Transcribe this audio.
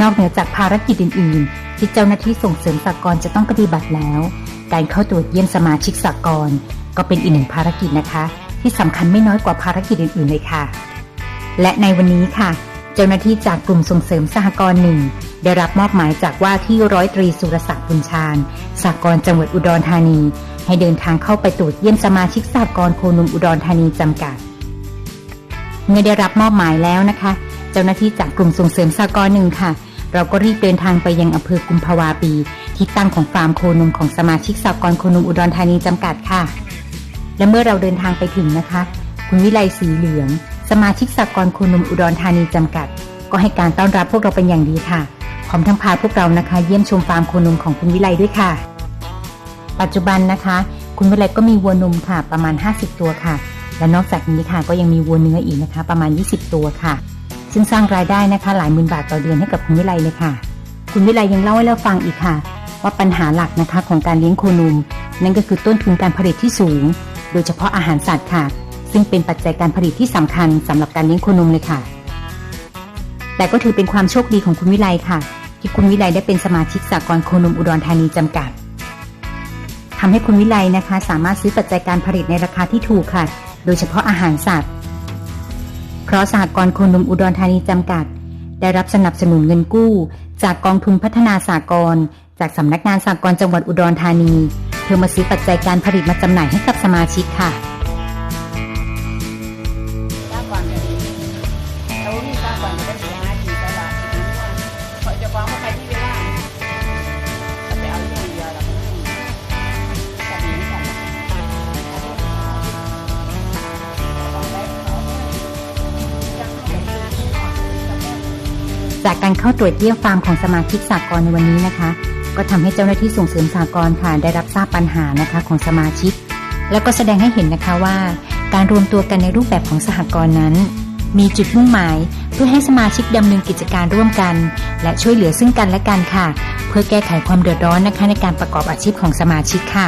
นอกเหนือจากภารกิจอื่น ๆ ที่เจ้าหน้าที่ส่งเสริมสากลจะต้องปฏิบัติแล้ว การเข้าตรวจเยี่ยมสมาชิกสากลก็เป็นอีกหนึ่งภารกิจนะคะ ที่สำคัญไม่น้อยกว่าภารกิจอื่น ๆ เลยค่ะ และในวันนี้ค่ะ เจ้าหน้าที่จากกลุ่มส่งเสริมสหกรณ์หนึ่งได้รับมอบหมายจากว่าที่ร้อยตรีสุรศักดิ์บุญชาญสหกรณ์จังหวัดอุดรธานี ให้เดินทางเข้าไปตรวจเยี่ยมสมาชิกสหกรณ์โคนุมอุดรธานีจำกัด เมื่อได้รับมอบหมายแล้วนะคะ เจ้าหน้าที่จากกลุ่มส่งเสริมสหกรณ์หนึ่งค่ะ เราก็รีบเดินทางไปยังอำเภอกุมภาวาปี ที่ตั้งของฟาร์มโคนมของสมาชิกสหกรโคนมอุดรธานีจำกัดค่ะ และเมื่อเราเดินทางไปถึงนะคะ คุณวิไลสีเหลือง สมาชิกสหกรโคนมอุดรธานีจำกัด ก็ให้การต้อนรับพวกเราเป็นอย่างดีค่ะพร้อมทั้งพาพวกเรานะคะ เยี่ยมชมฟาร์มโคนมของคุณวิไลด้วยค่ะ ปัจจุบันนะคะ คุณวิไลก็มีวัวนมค่ะ ประมาณ 50 ตัวค่ะ และนอกจากนี้ค่ะก็ยังมีวัวเนื้ออีกนะคะ ประมาณ 20 ตัวค่ะ ซึ่งสร้างรายได้นะคะหลายหมื่นบาทต่อเดือนให้กับคุณวิไลเลยค่ะ คุณวิไลยังเล่าให้เราฟังอีกค่ะ ว่าปัญหาหลักนะคะของการเลี้ยงโคนม นั่นก็คือต้นทุนการผลิตที่สูง โดยเฉพาะอาหารสัตว์ค่ะ ซึ่งเป็นปัจจัยการผลิตที่สำคัญสำหรับการเลี้ยงโคนมเลยค่ะ แต่ก็ถือเป็นความโชคดีของคุณวิไลค่ะ ที่คุณวิไลได้เป็นสมาชิกสากลโคนมอุดรธานีจำกัดทำให้คุณวิไลนะคะ สามารถซื้อปัจจัยการผลิตในราคาที่ถูกค่ะ โดยเฉพาะอาหารสัตว์ เพราะสหกรณ์โคนมอุดรธานีจำกัด ได้รับสนับสนุนเงินกู้ จากกองทุนพัฒนาสากลจากสำนักงานสากลจังหวัดอุดรธานี เพื่อมาซื้อปัจจัยการผลิตมาจำหน่ายให้กับสมาชิกค่ะ จากการเข้าตรวจเยี่ยมฟาร์มของสมาชิกสากลในวันนี้นะคะ ก็ทำให้เจ้าหน้าที่ส่งเสริมสากลค่ะได้รับทราบปัญหานะคะของสมาชิก แล้วก็แสดงให้เห็นนะคะว่า การรวมตัวกันในรูปแบบของสหกรณ์นั้น มีจุดมุ่งหมาย เพื่อให้สมาชิกดำเนินกิจการร่วมกัน และช่วยเหลือซึ่งกันและกันค่ะ เพื่อแก้ไขความเดือดร้อนนะคะในการประกอบอาชีพของสมาชิกค่ะ